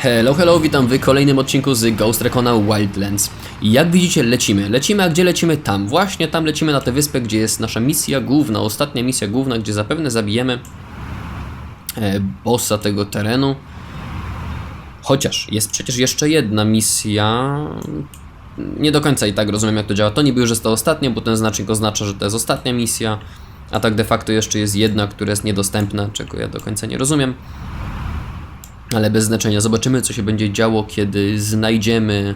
Hello, hello, witam w kolejnym odcinku z Ghost Recona Wildlands. Jak widzicie, lecimy. Lecimy, a gdzie lecimy? Tam. Właśnie tam lecimy na tę wyspę, gdzie jest nasza misja główna, ostatnia misja główna, gdzie zapewne zabijemy e, bossa tego terenu. Chociaż jest przecież jeszcze jedna misja. Nie do końca i tak rozumiem, jak to działa. To niby już jest to ostatnia, bo ten znacznik oznacza, że to jest ostatnia misja. A tak de facto jeszcze jest jedna, która jest niedostępna, czego ja do końca nie rozumiem. Ale bez znaczenia. Zobaczymy, co się będzie działo, kiedy znajdziemy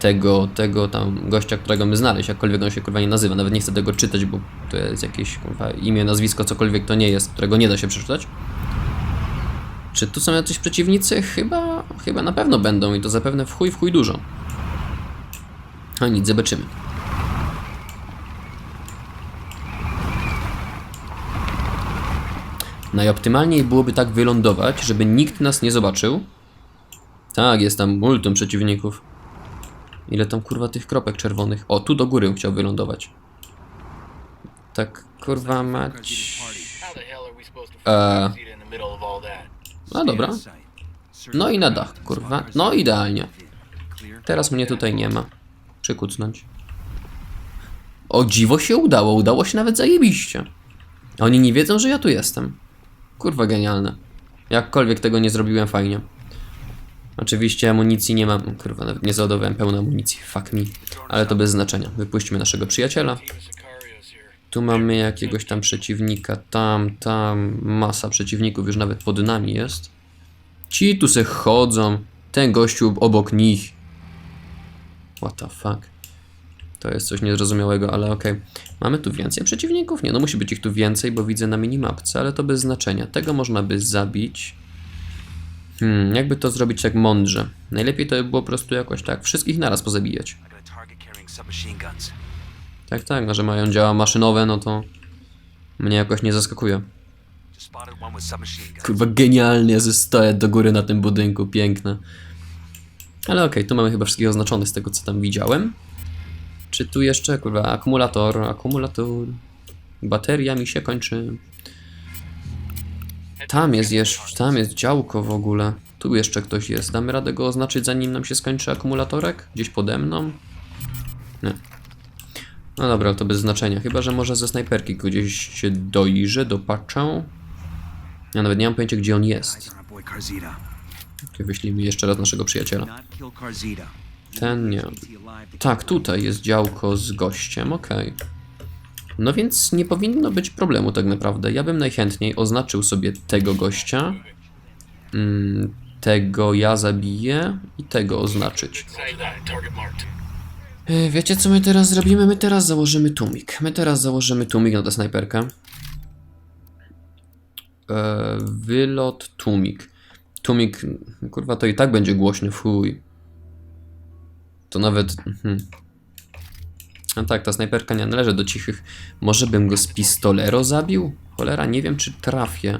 tego, tego tam gościa, którego my znaleźć, jakkolwiek on się kurwa nie nazywa. Nawet nie chcę tego czytać, bo to jest jakieś kurwa imię, nazwisko, cokolwiek to nie jest, którego nie da się przeczytać. Czy tu są jacyś przeciwnicy? Chyba, chyba na pewno będą i to zapewne w chuj, w chuj dużo. A nic, zobaczymy. Najoptymalniej byłoby tak wylądować, żeby nikt nas nie zobaczył. Tak, jest tam multum przeciwników. Ile tam kurwa tych kropek czerwonych? O, tu do góry chciał wylądować. Tak, kurwa mać. That? No dobra. No i na dach, kurwa. No idealnie. Teraz mnie tutaj nie ma. Przykucnąć. O dziwo się udało, udało się nawet zajebiście. Oni nie wiedzą, że ja tu jestem. Kurwa genialne. Jakkolwiek tego nie zrobiłem fajnie. Oczywiście amunicji nie mam. Kurwa, nawet nie załadowałem pełnej amunicji. Fuck me. Ale to bez znaczenia. Wypuśćmy naszego przyjaciela. Tu mamy jakiegoś tam przeciwnika, tam, tam, masa przeciwników już nawet pod nami jest. Ci tu se chodzą, ten gościu obok nich. What the fuck. To jest coś niezrozumiałego, ale okej. Mamy tu więcej przeciwników? Nie, no musi być ich tu więcej, bo widzę na minimapce, ale to bez znaczenia. Tego można by zabić. Hmm, jakby to zrobić tak mądrze. Najlepiej to by było po prostu jakoś tak, wszystkich naraz pozabijać. Tak, tak, no że mają działa maszynowe, no to mnie jakoś nie zaskakuje. Kurwa genialnie ze stoję do góry na tym budynku, piękne. Ale okej, tu mamy chyba wszystkich oznaczonych z tego co tam widziałem. Czy tu jeszcze, kurwa, akumulator, akumulator. Bateria mi się kończy. Tam jest jeszcze, tam jest działko w ogóle. Tu jeszcze ktoś jest. Damy radę go oznaczyć zanim nam się skończy akumulatorek? Gdzieś pode mną? Nie. No dobra, to bez znaczenia. Chyba, że może ze snajperki go gdzieś się dojrzę, dopatrzę. Ja nawet nie mam pojęcia, gdzie on jest. Wyślijmy jeszcze raz naszego przyjaciela. Ten nie. Tak, tutaj jest działko z gościem, okej. No więc nie powinno być problemu tak naprawdę. Ja bym najchętniej oznaczył sobie tego gościa. Mm, tego ja zabiję i tego oznaczyć. E, Wiecie co my teraz zrobimy? My teraz założymy tumik. My teraz założymy tumik na tę snajperkę. E, wylot tumik. Tumik, kurwa, to i tak będzie głośny, fuj. To nawet... No tak, ta snajperka nie należy do cichych. Może bym go z pistolero zabił? Cholera, nie wiem czy trafię.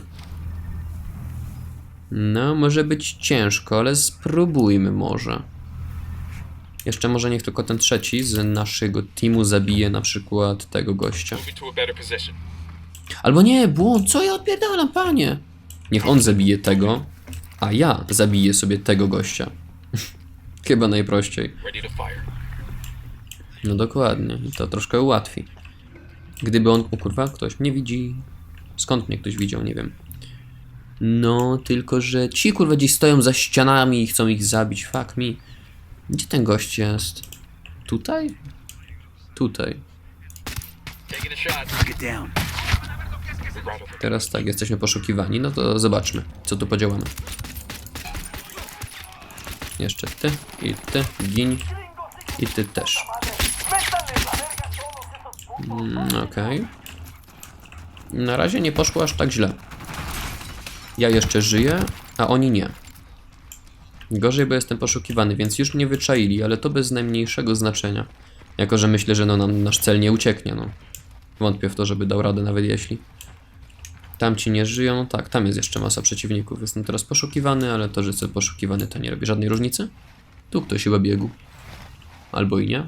No, może być ciężko, ale spróbujmy może. Jeszcze może niech tylko ten trzeci z naszego teamu zabije na przykład tego gościa. Albo nie, błąd, co ja odpierdalam, panie? Niech on zabije tego, a ja zabiję sobie tego gościa. Chyba najprościej. No dokładnie, i to troszkę ułatwi. Gdyby on, o kurwa, ktoś mnie widzi. Skąd mnie ktoś widział, nie wiem. No, tylko że ci kurwa gdzieś stoją za ścianami i chcą ich zabić, fuck me. Gdzie ten gość jest? Tutaj? Tutaj. Teraz tak, jesteśmy poszukiwani, no to zobaczmy, co tu podziałamy. Jeszcze ty i ty, gin i ty też. Mm, Okej. Na razie nie poszło aż tak źle. Ja jeszcze żyję, a oni nie. Gorzej, bo jestem poszukiwany, więc już mnie wyczaili, ale to bez najmniejszego znaczenia. Jako, że myślę, że no, nam nasz cel nie ucieknie, no. Wątpię w to, żeby dał radę, nawet jeśli. Tamci nie żyją, no tak, tam jest jeszcze masa przeciwników. Jestem teraz poszukiwany, ale to, że jestem poszukiwany, to nie robi żadnej różnicy. Tu ktoś chyba biegł. Albo i nie.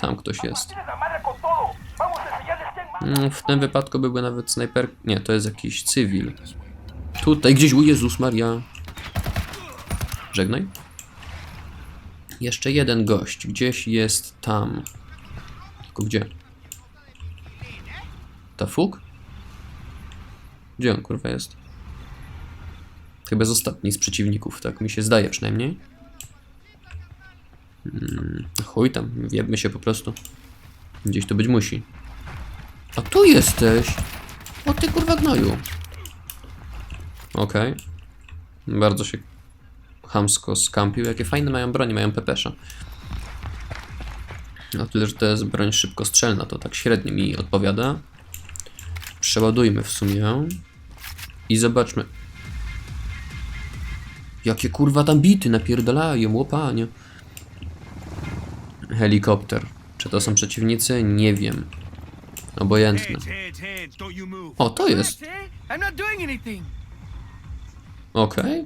Tam ktoś jest. Mm, W tym wypadku byłby nawet snajper... Nie, to jest jakiś cywil. Tutaj gdzieś, u Jezus Maria. Żegnaj. Jeszcze jeden gość. Gdzieś jest tam. Tylko gdzie? Ta fuk? Gdzie on kurwa jest? Chyba z ostatni z przeciwników, tak mi się zdaje przynajmniej. Mm, chuj tam, wiebmy się po prostu. Gdzieś to być musi. A tu jesteś! O ty kurwa gnoju. Okej. Bardzo się chamsko skampił. Jakie fajne mają broni, mają pepesza. A tyle, że to jest broń szybkostrzelna, to tak średnio mi odpowiada. Przeładujmy w sumie. I zobaczmy. Jakie kurwa tam bity napierdalają, łopanie. Helikopter. Czy to są przeciwnicy? Nie wiem. Obojętne. O, to jest. Okej.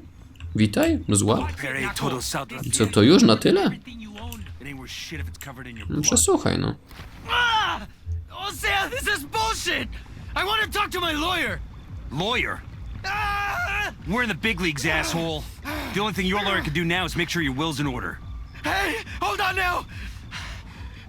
Witaj, zła. Co to już na tyle? No. Przesłuchaj, no. Ah! Osea, this is bullshit! I want to talk to my lawyer! Lawyer? Ah! We're in the big leagues, asshole. The only thing your lawyer can do now is make sure your will's in order. Hey, hold on now!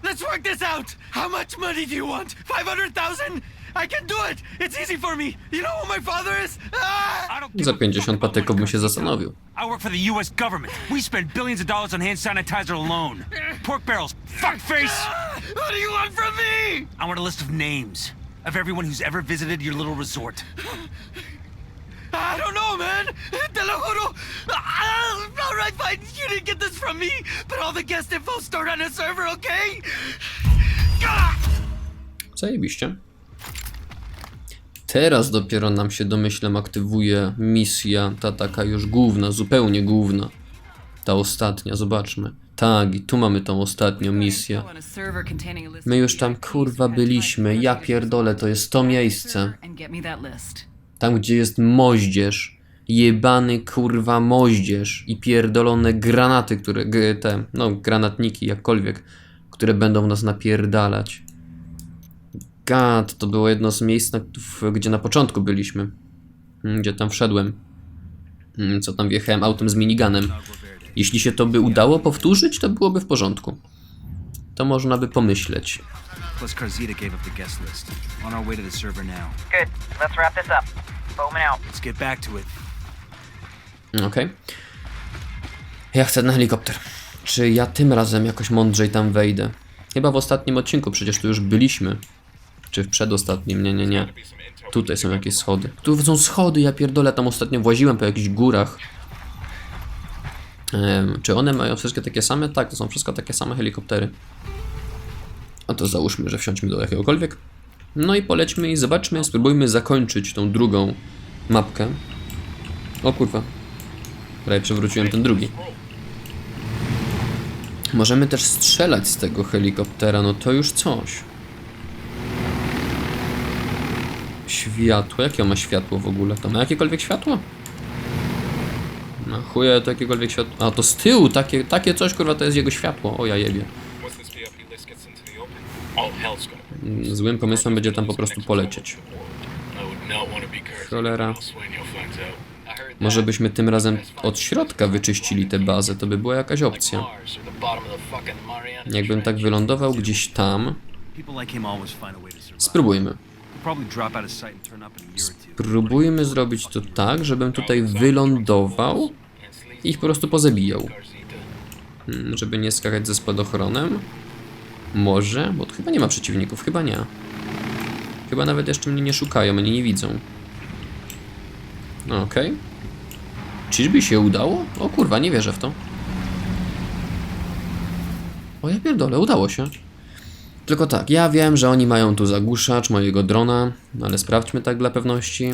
Let's work this out! How much money do you want? 500,000? I can do it! It's easy for me! You know who my father is? Ah! I don't give Za a fuck 50 about patyków what bym się Garcia zastanowił. I work for the U.S. government. We spend billions of dollars on hand sanitizer alone. Pork barrels, fuckface! What do you want from me? I want a list of names of everyone who's ever visited your little resort. I don't know, man! Te lo juro! Ah, Alright, fine, you didn't get this from me, but all the guest info stored on a server, okay? Zajebiście. Teraz dopiero nam się domyślam aktywuje misja, ta taka już główna, zupełnie główna. Ta ostatnia, zobaczmy. Tak, i tu mamy tą ostatnią misję. My już tam kurwa byliśmy, ja pierdolę, to jest to miejsce. Tam, gdzie jest moździerz. Jebany kurwa moździerz i pierdolone granaty, które, te, no granatniki, jakkolwiek, które będą nas napierdalać. Gad, to było jedno z miejsc, gdzie na początku byliśmy. Mm, Gdzie tam wszedłem. Mm, Co tam wjechałem autem z miniganem. Jeśli się to by udało powtórzyć, to byłoby w porządku. To można by pomyśleć. Plus, Carzita gave up the guest list. On our way to the server now. Good. Let's wrap this up. Bowman out. Let's get back to it. Okej. Ja chcę na helikopter. Czy ja tym razem jakoś mądrzej tam wejdę? Chyba w ostatnim odcinku, przecież tu już byliśmy. Czy w przedostatnim? Nie, nie, nie. Tutaj są jakieś schody. Tu są schody, ja pierdolę, tam ostatnio właziłem po jakichś górach. Czy one mają wszystkie takie same? Tak, to są wszystko takie same helikoptery. A to załóżmy, że wsiądźmy do jakiegokolwiek. No i polećmy i zobaczmy, spróbujmy zakończyć tą drugą mapkę. O kurwa, Prawie przewróciłem ten drugi. Możemy też strzelać z tego helikoptera, no to już coś. Światło, jakie on ma światło w ogóle? To ma jakiekolwiek światło? Chuje to jakiekolwiek światło. A to z tyłu, takie, takie coś kurwa to jest jego światło. O ja jebie. Mm, Złym pomysłem będzie tam po prostu polecieć. Cholera. Może byśmy tym razem od środka wyczyścili tę bazę, to by była jakaś opcja. Jakbym tak wylądował gdzieś tam, spróbujmy. He'll probably drop out of sight and turn up in a year or two. Próbujmy zrobić to tak, żebym tutaj wylądował i ich po prostu pozabijał. Garzita. Mm, Żeby nie skakać ze spadochronem. Może, bo chyba nie ma przeciwników, chyba nie. Chyba nawet jeszcze mnie nie szukają, mnie nie widzą. No, Okej. Czyżby się udało? O kurwa, nie wierzę w to. O ja pierdolę, udało się. Tylko tak, ja wiem, że oni mają tu zagłuszacz mojego drona, ale sprawdźmy tak dla pewności.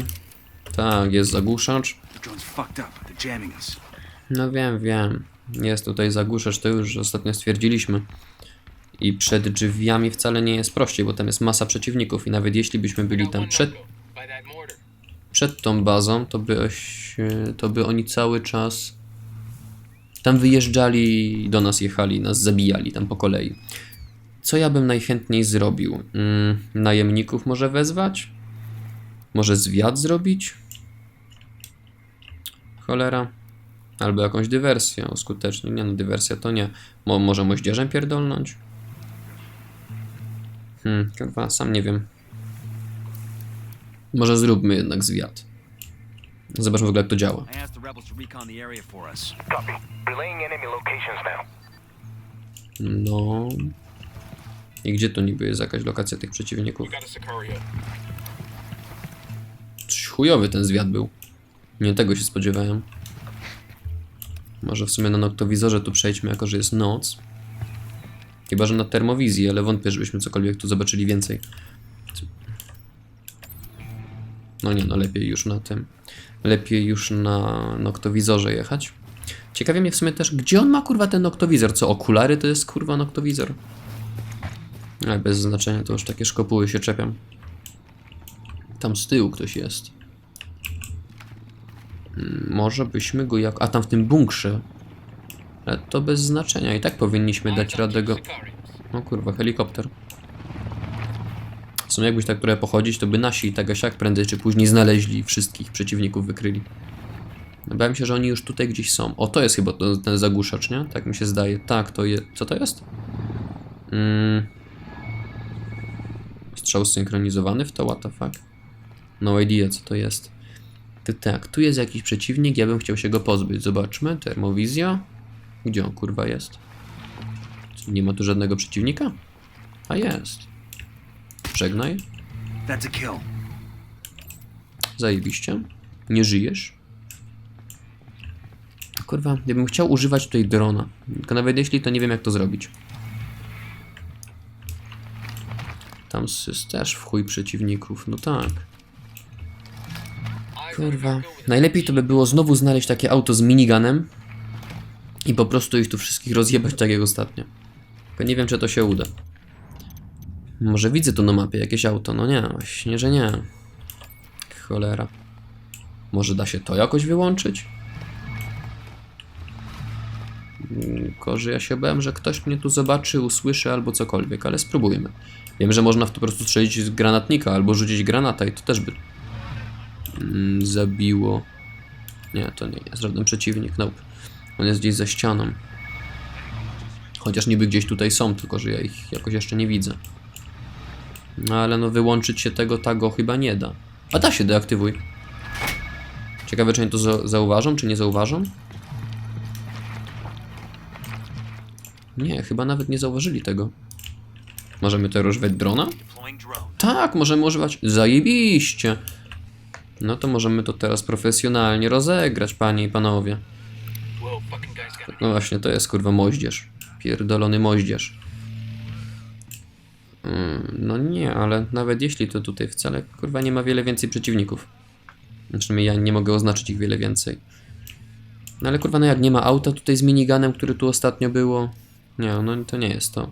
Tak, jest zagłuszacz. The drone's up. No wiem, wiem. Jest tutaj zagłuszacz, to już ostatnio stwierdziliśmy. I przed drzwiami wcale nie jest prościej, bo tam jest masa przeciwników i nawet jeśli byśmy byli tam przed, przed tą bazą, to by, to by oni cały czas tam wyjeżdżali do nas jechali, nas zabijali tam po kolei. Co ja bym najchętniej zrobił? Mm, najemników może wezwać? Może zwiat zrobić? Cholera. Albo jakąś dywersję uskutecznie. Nie no, dywersja to nie. Mo może moździerzem pierdolnąć? Hmm, kurwa, sam nie wiem. Może zróbmy jednak zwiat. Zobaczmy w ogóle jak to działa. No. I gdzie to niby jest jakaś lokacja tych przeciwników? Coś chujowy ten zwiat był. Nie tego się spodziewałem. Może w sumie na noktowizorze tu przejdźmy, jako że jest noc. Chyba, że na termowizji, ale wątpię, żebyśmy cokolwiek tu zobaczyli więcej. No nie, no lepiej już na tym. Lepiej już na noktowizorze jechać. Ciekawi mnie w sumie też, gdzie on ma kurwa ten noktowizor? Co, okulary to jest kurwa noktowizor? Ale bez znaczenia, to już takie szkopuły się czepiam. Tam z tyłu ktoś jest. Może byśmy go jak... A tam w tym bunkrze. Ale to bez znaczenia. I tak powinniśmy dać radę go... No kurwa, helikopter. W sumie jakbyś tak trochę pochodzić, to by nasi i tak siak prędzej czy później znaleźli wszystkich przeciwników, wykryli. Wydaje mi się, że oni już tutaj gdzieś są. O, to jest chyba to, ten zagłuszacz, nie? Tak mi się zdaje. Tak, to jest... Co to jest? Mm. Strzał zsynchronizowany w to, what the fuck? No idea, co to jest. Ty, tak, tu jest jakiś przeciwnik, ja bym chciał się go pozbyć. Zobaczmy, termowizja. Gdzie on kurwa jest? Nie ma tu żadnego przeciwnika? A jest. Żegnaj. That's a kill. Zajebiście. Nie żyjesz? Kurwa, ja bym chciał używać tutaj drona. Tylko nawet jeśli, to nie wiem jak to zrobić. Tam jest też w chuj przeciwników, no tak. Kurwa. Najlepiej to by było znowu znaleźć takie auto z miniganem i po prostu ich tu wszystkich rozjebać tak jak ostatnio. Tylko nie wiem, czy to się uda. Może widzę tu na mapie jakieś auto, no nie, właśnie, że nie. Cholera. Może da się to jakoś wyłączyć? Mm, Tylko, że ja się bałem, że ktoś mnie tu zobaczy, usłyszy albo cokolwiek, ale spróbujmy. Wiem, że można w to po prostu strzelić z granatnika albo rzucić granata i to też by mm, zabiło. Nie, to nie jest żaden przeciwnik, nope. On jest gdzieś za ścianą. Chociaż niby gdzieś tutaj są, tylko że ja ich jakoś jeszcze nie widzę. No ale no wyłączyć się tego tago chyba nie da. A da się, deaktywuj. Ciekawe, czy oni to za zauważą, czy nie zauważą? Nie, chyba nawet nie zauważyli tego. Możemy teraz używać drona? Tak, możemy używać. Zajebiście. No to możemy to teraz profesjonalnie rozegrać, panie i panowie. No właśnie, to jest kurwa moździerz. Pierdolony moździerz. Mm, No nie, ale nawet jeśli to tutaj wcale kurwa nie ma wiele więcej przeciwników. Znaczy ja nie mogę oznaczyć ich wiele więcej. No ale kurwa, no jak nie ma auta tutaj z miniganem, który tu ostatnio było. Nie, no to nie jest to.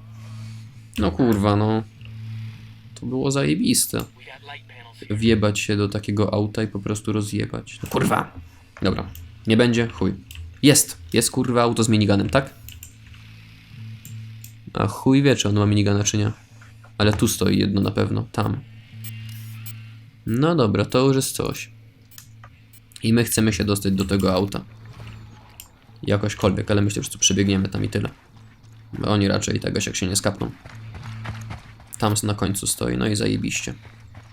No kurwa, no. To było zajebiste. Wjebać się do takiego auta i po prostu rozjebać. No kurwa. Dobra. Nie będzie? Chuj. Jest. Jest kurwa auto z miniganem, tak? A chuj wie, czy on ma minigana, czy nie. Ale tu stoi jedno na pewno. Tam. No dobra, to już jest coś. I my chcemy się dostać do tego auta. Jakośkolwiek, ale myślę, że tu przebiegniemy tam i tyle. Bo oni raczej tego jak się nie skapną. Tam na końcu stoi, no i zajebiście.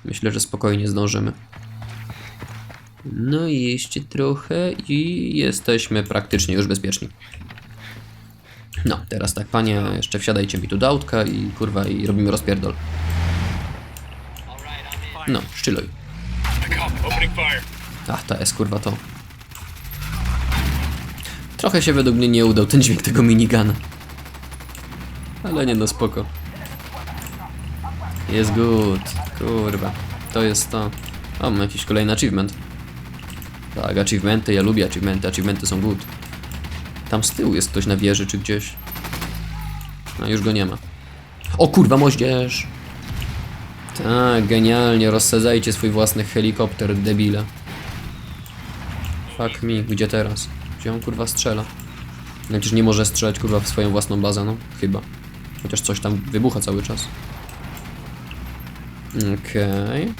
Myślę, że spokojnie zdążymy. No i jeszcze trochę i jesteśmy praktycznie już bezpieczni. No, teraz tak, panie, jeszcze wsiadajcie mi tu do autka i kurwa, i robimy rozpierdol. No, szczyluj. Ach, to jest kurwa to. Trochę się według mnie nie udał ten dźwięk tego minigana. Ale nie no spoko. Jest good. Kurwa. To jest to. O, mam jakiś kolejny achievement. Tak, achievementy, ja lubię achievementy, achievementy są good. Tam z tyłu jest ktoś na wieży czy gdzieś. No już go nie ma. O kurwa, moździerz! Tak, genialnie, rozsadzajcie swój własny helikopter, debile. Fuck me, gdzie teraz? Gdzie on kurwa strzela? Przecież nie może strzelać kurwa w swoją własną bazę, no chyba. Chociaż coś tam wybucha cały czas. Okej.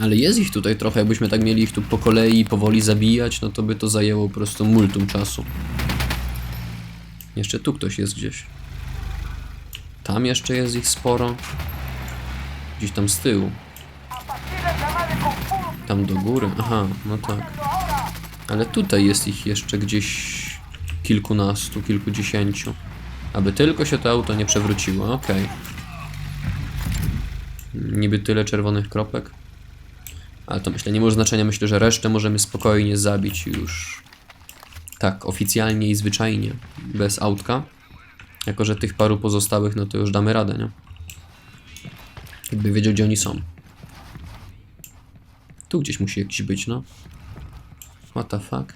Ale jest ich tutaj trochę, jakbyśmy tak mieli ich tu po kolei powoli zabijać, no to by to zajęło po prostu multum czasu. Jeszcze tu ktoś jest gdzieś. Tam jeszcze jest ich sporo. Gdzieś tam z tyłu. Tam do góry, aha, no tak. Ale tutaj jest ich jeszcze gdzieś kilkunastu, kilkudziesięciu. Aby tylko się to auto nie przewróciło, okej. Niby tyle czerwonych kropek. Ale to myślę, nie ma znaczenia. Myślę, że resztę możemy spokojnie zabić już tak, oficjalnie i zwyczajnie, bez autka. Jako, że tych paru pozostałych, no to już damy radę, nie? Jakby wiedział, gdzie oni są. Tu gdzieś musi jakiś być, no. What the fuck?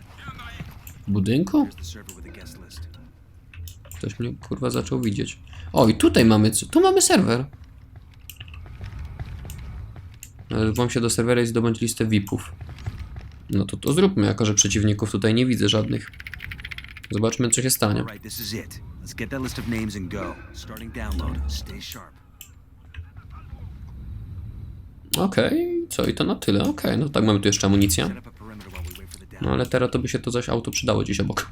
W budynku? Ktoś mnie kurwa zaczął widzieć. O, i tutaj mamy. co- Tu mamy serwer. Wam się do serwera i zdobądź listę VIP-ów. No to to zróbmy, jako że przeciwników tutaj nie widzę żadnych. Zobaczmy, co się stanie. Okej, co i to na tyle. Okej, no tak, mamy tu jeszcze amunicję. No ale teraz to by się to zaś auto przydało gdzieś obok.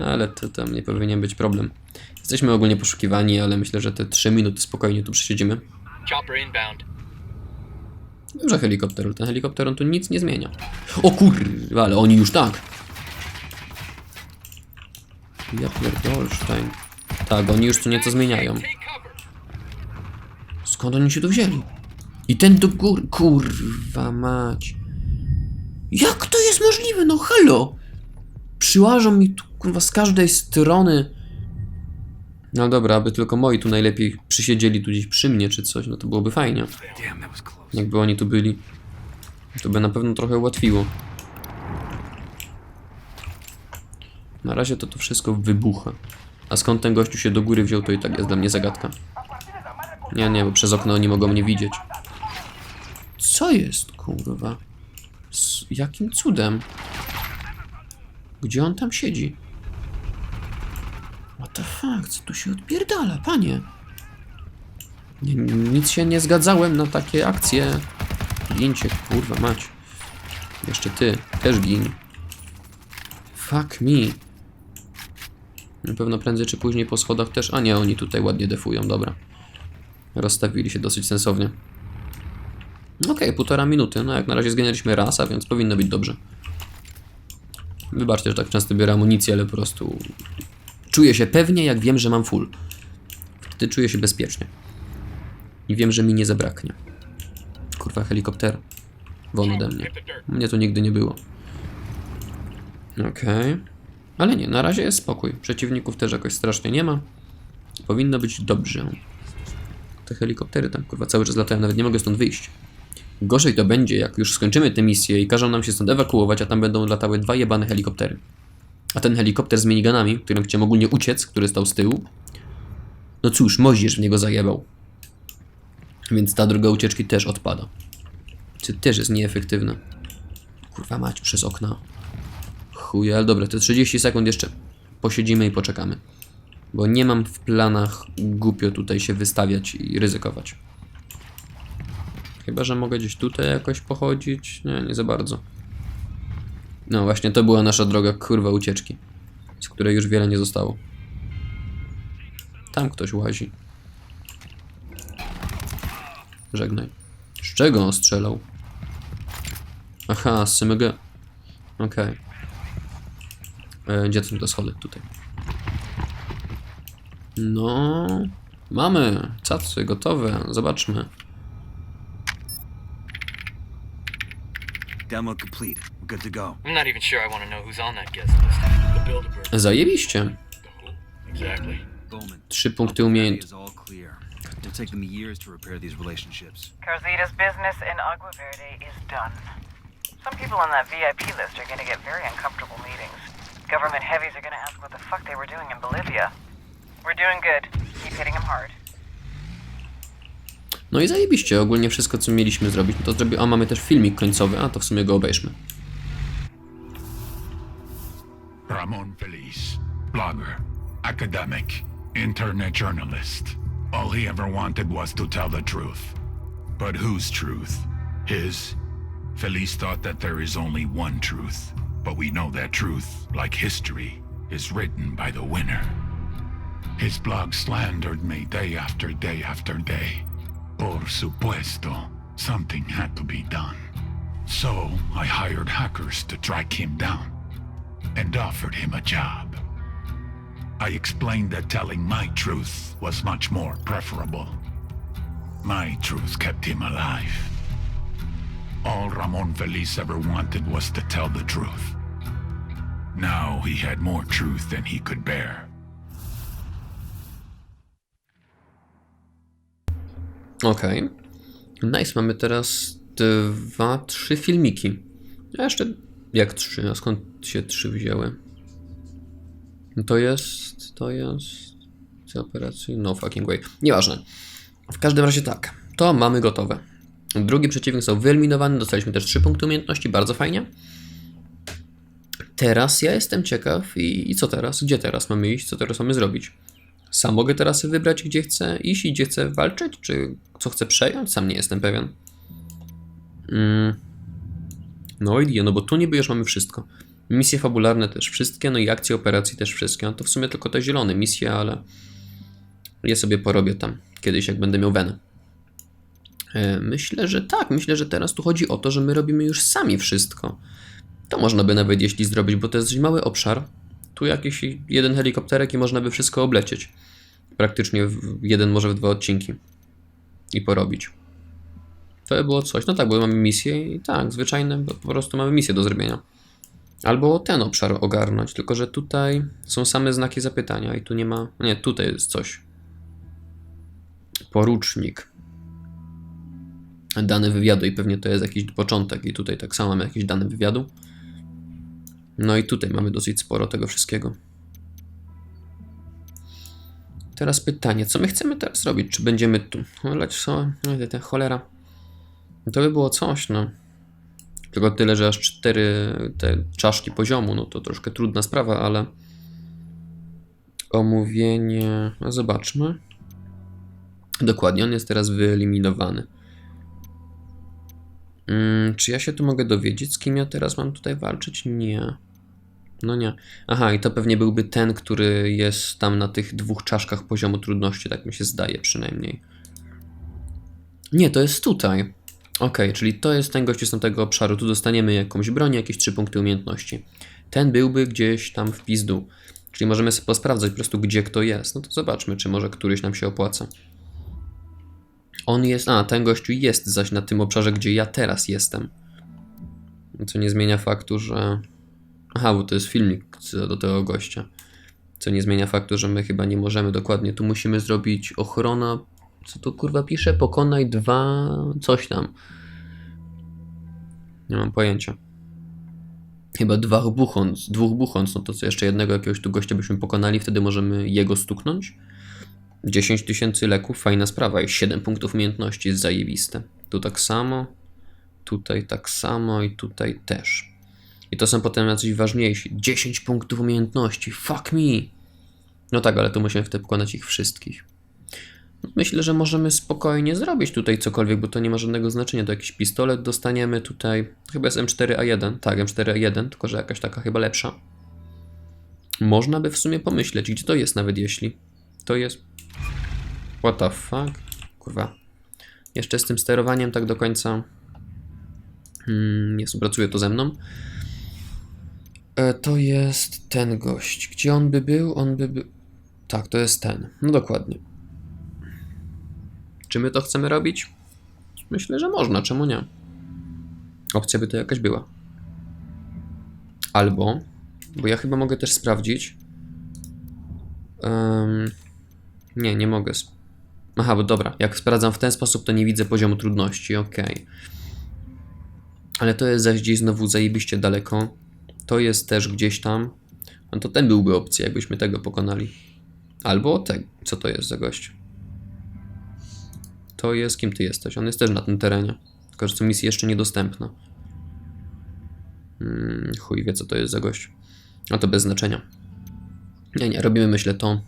No, ale to tam nie powinien być problem. Jesteśmy ogólnie poszukiwani, ale myślę, że te 3 minuty spokojnie tu przesiedzimy. Chopper inbound. Dobrze helikopter, ale ten helikopter on tu nic nie zmienia. O kurwa, ale oni już tak. Ja pierdolsztajn. Tak, oni już tu nieco zmieniają. Skąd oni się tu wzięli? I ten do góry, kurwa mać. Jak to jest możliwe? No halo! Przyłażą mi tu kurwa z każdej strony. No dobra, aby tylko moi tu najlepiej przysiedzieli tu gdzieś przy mnie czy coś, no to byłoby fajnie. Jakby oni tu byli, to by na pewno trochę ułatwiło. Na razie to to wszystko wybucha. A skąd ten gościu się do góry wziął, to i tak jest dla mnie zagadka. Nie, nie, bo przez okno oni mogą mnie widzieć. Co jest, kurwa? Z jakim cudem? Gdzie on tam siedzi? Fuck? Co tu się odpierdala, panie? Nie, nic się nie zgadzałem na takie akcje. Gincie, kurwa mać. Jeszcze ty, też gin. Fuck me. Na pewno prędzej czy później po schodach też. A nie, oni tutaj ładnie defują, dobra. Rozstawili się dosyć sensownie. Okej, półtora minuty. No jak na razie zganialiśmy raz, a więc powinno być dobrze. Wybaczcie, że tak często biorę amunicję, ale po prostu czuję się pewnie, jak wiem, że mam full. Wtedy czuję się bezpiecznie. I wiem, że mi nie zabraknie. Kurwa, helikopter. Won ode mnie. Mnie tu nigdy nie było. Okej. Ale nie, na razie jest spokój. Przeciwników też jakoś strasznie nie ma. Powinno być dobrze. Te helikoptery tam, kurwa, cały czas latają, nawet nie mogę stąd wyjść. Gorzej to będzie, jak już skończymy tę misję i każą nam się stąd ewakuować, a tam będą latały dwa jebane helikoptery. A ten helikopter z miniganami, którym chciałem ogólnie uciec, który stał z tyłu, no cóż, moździerz w niego zajebał. Więc ta druga ucieczki też odpada. Czy też jest nieefektywna. Kurwa mać, przez okna. Chuj, ale dobra, te 30 sekund jeszcze posiedzimy i poczekamy. Bo nie mam w planach głupio tutaj się wystawiać i ryzykować. Chyba, że mogę gdzieś tutaj jakoś pochodzić. Nie, nie za bardzo. No właśnie, to była nasza droga kurwa ucieczki. Z której już wiele nie zostało. Tam ktoś łazi. Żegnaj. Z czego on strzelał? Aha, z SMG. Okej. E, Gdzie są te schody? Tutaj. No... Mamy! Cacy, gotowe. Zobaczmy. Download complete. Good to go. I'm not even sure I want to know who's on that guest list. The Bilderberg. Zajebiście. Exactly. Bowman. Trzy punkty umiejętności. is all clear. It'll take them years to repair these relationships. Carzita's business in Agua Verde is done. Some people on that VIP list are going to get very uncomfortable meetings. Government heavies are going to ask what the fuck they were doing in Bolivia. We're doing good. Keep hitting them hard. No i zajebiście, ogólnie wszystko co mieliśmy zrobić, no to zrobi... A mamy też filmik końcowy, a to w sumie go obejrzmy. Ramon Feliz, blogger, academic, internet journalist. All he ever wanted was to tell the truth. But whose truth? His. Felice thought that there is only one truth, but we know that truth, like history, is written by the winner. His blog slandered me day after day after day. Por supuesto, something had to be done. So I hired hackers to track him down and offered him a job. I explained that telling my truth was much more preferable. My truth kept him alive. All Ramon Feliz ever wanted was to tell the truth. Now he had more truth than he could bear. Okej. Nice, mamy teraz dwa, trzy filmiki. A jeszcze jak trzy? A skąd się trzy wzięły? To jest, to jest... Operacji? No fucking way. Nieważne. W każdym razie tak. To mamy gotowe. Drugi przeciwnik został wyeliminowany. Dostaliśmy też trzy punkty umiejętności. Bardzo fajnie. Teraz ja jestem ciekaw i, i co teraz? Gdzie teraz mamy iść? Co teraz mamy zrobić? Sam mogę teraz wybrać, gdzie chcę iść i gdzie chcę walczyć, czy co chcę przejąć? Sam nie jestem pewien. Mm. No i no bo tu niby już mamy wszystko. Misje fabularne też wszystkie, no i akcje operacji też wszystkie. No to w sumie tylko te zielone misje, ale je sobie porobię tam kiedyś, jak będę miał wenę. E, Myślę, że tak. Myślę, że teraz tu chodzi o to, że my robimy już sami wszystko. To można by nawet jeśli zrobić, bo to jest mały obszar. Tu jakiś jeden helikopterek i można by wszystko oblecieć. Praktycznie jeden, może w dwa odcinki. I porobić. To by było coś. No tak, bo mamy misję i tak, zwyczajne, bo po prostu mamy misję do zrobienia. Albo ten obszar ogarnąć, tylko że tutaj są same znaki zapytania i tu nie ma. Nie, tutaj jest coś. Porucznik. Dane wywiadu i pewnie to jest jakiś początek i tutaj tak samo mamy jakieś dane wywiadu. No i tutaj mamy dosyć sporo tego wszystkiego. Teraz pytanie, co my chcemy teraz robić? Czy będziemy tu? No, ta cholera. To by było coś, no. Tylko tyle, że aż cztery te czaszki poziomu, no to troszkę trudna sprawa, ale omówienie, no zobaczmy. Dokładnie, on jest teraz wyeliminowany. Mm, czy ja się tu mogę dowiedzieć, z kim ja teraz mam tutaj walczyć? Nie. No nie. Aha, i to pewnie byłby ten, który jest tam na tych dwóch czaszkach poziomu trudności, tak mi się zdaje przynajmniej. Nie, to jest tutaj. Okej, czyli to jest ten gościu z tamtego obszaru. Tu dostaniemy jakąś broń, jakieś trzy punkty umiejętności. Ten byłby gdzieś tam w pizdu. Czyli możemy sobie posprawdzać po prostu, gdzie kto jest. No to zobaczmy, czy może któryś nam się opłaca. On jest. A, ten gościu jest zaś na tym obszarze, gdzie ja teraz jestem. Co nie zmienia faktu, że. Aha, bo to jest filmik do tego gościa. Co nie zmienia faktu, że my chyba nie możemy dokładnie. Tu musimy zrobić ochrona. Co tu kurwa pisze? Pokonaj dwa. coś tam. Nie mam pojęcia. Chyba dwóch buchąc, dwóch buchąc, no to co jeszcze jednego jakiegoś tu gościa byśmy pokonali, wtedy możemy jego stuknąć. 10 tysięcy leków, fajna sprawa i 7 punktów umiejętności jest zajebiste. Tu tak samo, tutaj tak samo i tutaj też. I to są potem jacyś ważniejsi. 10 punktów umiejętności, fuck me! No tak, ale tu musimy wtedy pokonać ich wszystkich. Myślę, że możemy spokojnie zrobić tutaj cokolwiek, bo to nie ma żadnego znaczenia. To jakiś pistolet dostaniemy tutaj. Chyba jest M4A1. Tak, M4A1, tylko że jakaś taka chyba lepsza. Można by w sumie pomyśleć, gdzie to jest nawet jeśli. To jest... What the fuck? Kurwa. Jeszcze z tym sterowaniem tak do końca... Hmm, nie współpracuje to ze mną. E, to jest ten gość. Gdzie on by był? On by był... Tak, to jest ten. No dokładnie. Czy my to chcemy robić? Myślę, że można, czemu nie? Opcja by to jakaś była. Albo, bo ja chyba mogę też sprawdzić. Em, nie, nie mogę. Aha, bo dobra, jak sprawdzam w ten sposób, to nie widzę poziomu trudności, okej. Ale to jest zaś gdzieś znowu zajebiście daleko. To jest też gdzieś tam. No to ten byłby opcja, jakbyśmy tego pokonali. Albo ten. Co to jest za gość? To jest, kim ty jesteś? On jest też na tym terenie. Tylko, że to misja jeszcze niedostępna. Hmm, chuj wie, co to jest za gość. A to bez znaczenia. Nie, nie, robimy myślę to.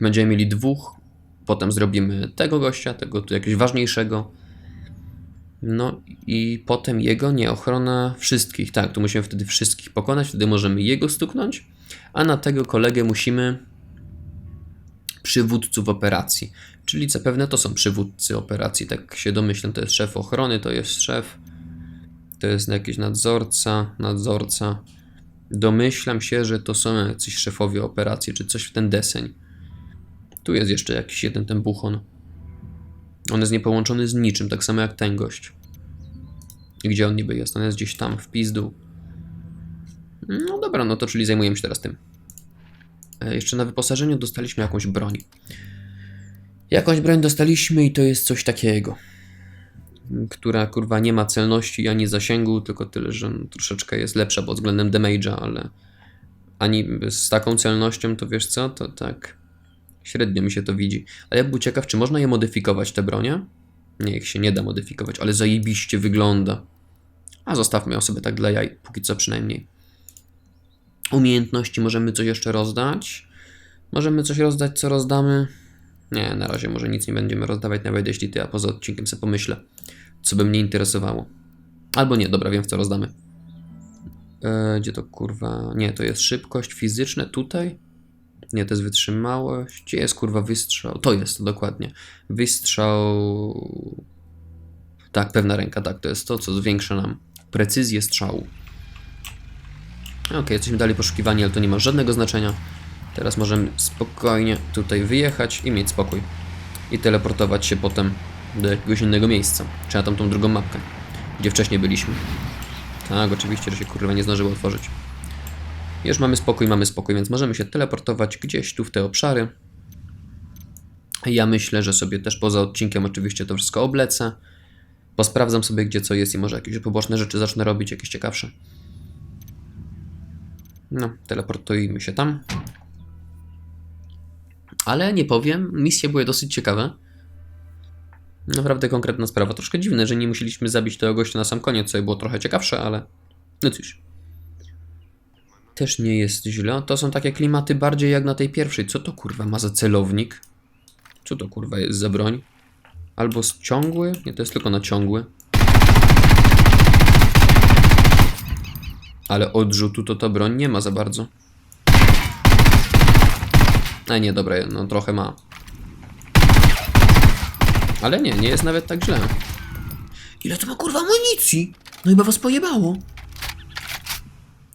Będziemy mieli dwóch. Potem zrobimy tego gościa, tego tu jakiegoś ważniejszego. No i potem jego, nie, ochrona wszystkich. Tak, tu musimy wtedy wszystkich pokonać, wtedy możemy jego stuknąć, a na tego kolegę musimy przywódców operacji. Czyli zapewne to są przywódcy operacji, tak się domyślam, to jest szef ochrony, to jest szef, to jest jakiś nadzorca, nadzorca. Domyślam się, że to są jacyś szefowie operacji, czy coś w ten deseń. Tu jest jeszcze jakiś jeden ten buchon. On jest niepołączony z niczym, tak samo jak ten gość. Gdzie on niby jest? On jest gdzieś tam, w pizdu. No dobra, no to czyli zajmujemy się teraz tym. E, Jeszcze na wyposażeniu dostaliśmy jakąś broń. Jakąś broń dostaliśmy i to jest coś takiego. Która kurwa nie ma celności ani zasięgu, tylko tyle, że troszeczkę jest lepsza pod względem damage'a, ale ani z taką celnością to wiesz co, to tak średnio mi się to widzi. Ale ja był ciekaw, czy można je modyfikować, te bronie? Nie, ich się nie da modyfikować, ale zajebiście wygląda. A zostawmy ją sobie tak dla jaj, póki co przynajmniej. Umiejętności możemy coś jeszcze rozdać. Możemy coś rozdać, co rozdamy. Nie, na razie może nic nie będziemy rozdawać, nawet jeśli ty, a poza odcinkiem sobie pomyślę, co by mnie interesowało. Albo nie, dobra, wiem w co rozdamy. E, gdzie to kurwa? Nie, to jest szybkość fizyczna tutaj. Nie, to jest wytrzymałość. Gdzie jest kurwa wystrzał? To jest, dokładnie. Wystrzał. Tak, pewna ręka, tak, to jest to, co zwiększa nam precyzję strzału. Ok, jesteśmy dalej poszukiwani, ale to nie ma żadnego znaczenia. Teraz możemy spokojnie tutaj wyjechać i mieć spokój. I teleportować się potem do jakiegoś innego miejsca. Czy na tamtą drugą mapkę, gdzie wcześniej byliśmy. Tak, oczywiście, że się kurwa nie zdążyło otworzyć. Już mamy spokój, mamy spokój, więc możemy się teleportować gdzieś tu w te obszary. Ja myślę, że sobie też poza odcinkiem oczywiście to wszystko oblecę. Posprawdzam sobie gdzie co jest i może jakieś poboczne rzeczy zacznę robić, jakieś ciekawsze. No, teleportujmy się tam. Ale nie powiem, misje były dosyć ciekawe. Naprawdę konkretna sprawa. Troszkę dziwne, że nie musieliśmy zabić tego gościa na sam koniec, co było trochę ciekawsze, ale no cóż. Też nie jest źle. To są takie klimaty bardziej jak na tej pierwszej. Co to kurwa ma za celownik? Co to kurwa jest za broń? Albo z ciągły? Nie, to jest tylko na ciągły. Ale odrzutu to ta broń nie ma za bardzo. A nie, dobra, no trochę ma. Ale nie, nie jest nawet tak źle. Ile to ma kurwa amunicji? No chyba was pojebało.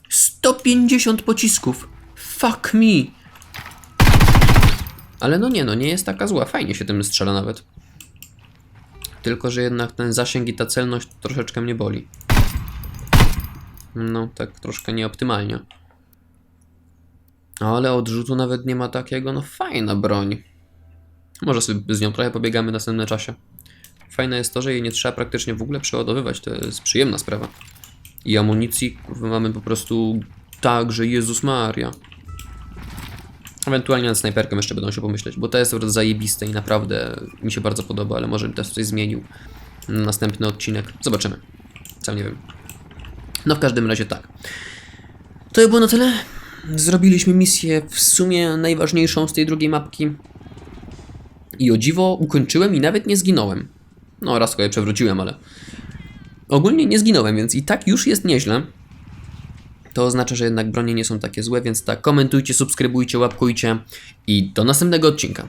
150 pocisków. Fuck me. Ale no nie, no nie jest taka zła. Fajnie się tym strzela nawet. Tylko, że jednak ten zasięg i ta celność troszeczkę mnie boli. No, tak troszkę nieoptymalnie. Ale odrzutu nawet nie ma takiego, no fajna broń. Może sobie z nią trochę pobiegamy w następnym czasie. Fajne jest to, że jej nie trzeba praktycznie w ogóle przeładowywać, to jest przyjemna sprawa. I amunicji mamy po prostu tak, że Jezus Maria. Ewentualnie nad snajperką jeszcze będą się pomyśleć, bo to jest zajebiste i naprawdę mi się bardzo podoba, ale może bym też coś zmienił na następny odcinek. Zobaczymy. Sam nie wiem. No w każdym razie tak. To by było na tyle. Zrobiliśmy misję w sumie najważniejszą z tej drugiej mapki. I o dziwo ukończyłem i nawet nie zginąłem. No raz sobie przewróciłem, ale... Ogólnie nie zginąłem, więc i tak już jest nieźle. To oznacza, że jednak bronie nie są takie złe, więc tak, komentujcie, subskrybujcie, łapkujcie i do następnego odcinka.